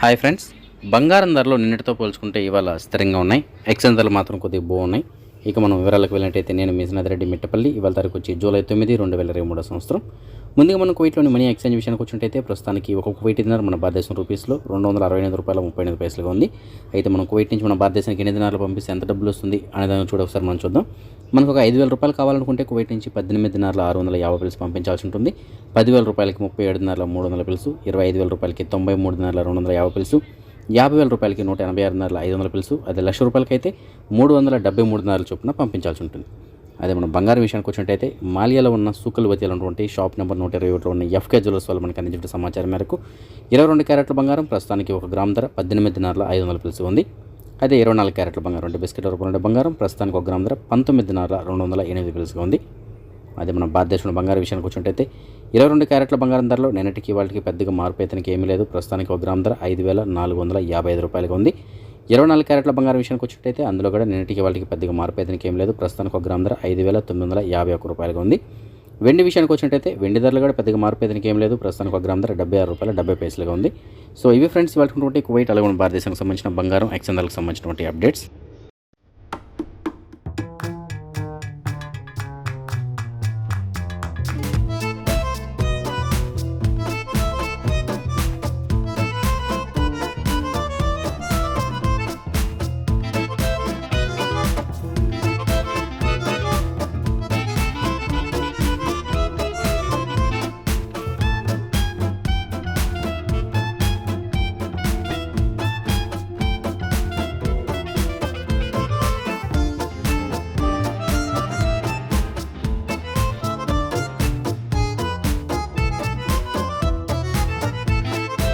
Hi friends బంగారం ధరలు నిన్నటితో పోల్చుకుంటే ఇవాళ స్థిరంగా ఉన్నాయి. ఎక్స్చేంజ్ ధరలు మాత్రం కొద్దిగా బాగున్నాయి ఇక మనం వివరాలకు వెళ్ళినట్టయితే నేను మిజనాథరెడ్డి మిట్టపల్లి. ఇవాళ తారీఖు వచ్చి జూలై తొమ్మిది రెండు వేల ఇరవై మూడో సంవత్సరం. ముందుగా మనం కువైట్లోని మనీ ఎక్స్చేంజ్ విషయానికి వచ్చినట్టయితే ప్రస్తుతానికి ఒక కువైట్ దినార్ మన భారతదేశం రూపీస్లో రెండు వందల అరవై ఎనిమిది రూపాయల ముప్పై ఎనిమిది పైసలుగా ఉంది. అయితే మనం కువైట్ నుంచి మన భారతదేశానికి ఎన్ని దినాలు పంపిస్తే ఎంత డబ్బులు వస్తుంది అనే దాన్ని చూడ ఒకసారి మనం చూద్దాం. మనకు ఒక ఐదు వేల రూపాయలు కావాలనుకుంటే కువైట్ నుంచి పద్దెనిమిది దినార్ల ఆరు వందల యాభై పిలుసు పంపించాల్సి ఉంటుంది. పదివేల రూపాయలకి ముప్పై ఏడు దినార్ల మూడు వందల పిలుసు ఇరవై ఐదు వేల రూపాయలకి తొంభై మూడు దినార్ల రెండు వందల యాభై పిలుసు యాభై వేల రూపాయలకి నూట ఎనభై ఆరు ఐదు వందల పిలుసు అదే లక్ష రూపాయలకి అయితే మూడు వందల డెబ్బై మూడున్నరల చొప్పున పంపించాల్సి ఉంటుంది అదే మనం బంగారం విషయానికి వచ్చినట్టయితే మాలియాలో ఉన్న సూకల్ వతిలో ఉన్నటువంటి షాప్ నెంబర్ నూట ఇరవై ఒకటిలో ఉన్న ఎఫ్కే జ్యువెలర్స్ వాళ్ళు మనకి అందించిన సమాచారం మేరకు ఇరవై రెండు క్యారెట్ల బంగారం ప్రస్తుతానికి ఒక గ్రామ్ ధర పద్దెనిమిది ఐదు వందల పిలుసు ఉంది. అదే ఇరవై నాలుగు క్యారెట్ల బంగారం అంటే బిస్కెట్ రూపంలో ఉండే బంగారం ప్రస్తుతానికి ఒక గ్రామ్ ధర పంతొమ్మిదిన్నర రెండు వందల ఎనిమిది పిలుసుగా ఉంది. అదే మన భారతదేశంలో బంగారం విషయానికి వచ్చినట్టయితే ఇరవై రెండు క్యారెట్ల బంగారం ధరలో నిన్నటికి వాళ్ళకి పెద్దగా మార్పు అయితే ఏమీ లేదు. ప్రస్తుతానికి ఒక గ్రామ్ ధర ఐదు వేల నాలుగు వందల యాభై ఐదు రూపాయలుగా ఉంది. ఇరవై నాలుగు క్యారెట్ల బంగారం విషయానికి వచ్చినట్టయితే అందులో కూడా నిన్నటికి వాళ్ళకి పెద్దగా మార్పు అయితే ఏం లేదు. ప్రస్తుతానికి ఒక గ్రామ్ ధర ఐదు వేల తొమ్మిది వందల యాభై ఒక్క రూపాయలుగా ఉంది. వెండి విషయానికి వచ్చినట్టయితే వెండి ధరలు కూడా పెద్దగా మార్పు అయితే ఏం లేదు. ప్రస్తుతానికి ఒక గ్రామ్ ధర డెబ్బై ఆరు రూపాయల డెబ్బై పైసలుగా ఉంది. సో ఇవి ఫ్రెండ్స్ వాళ్ళకి కువైట్ అలాగే భారతదేశానికి సంబంధించిన బంగారం ఎక్సెందర్లకు సంబంధించినటువంటి అప్డేట్స్.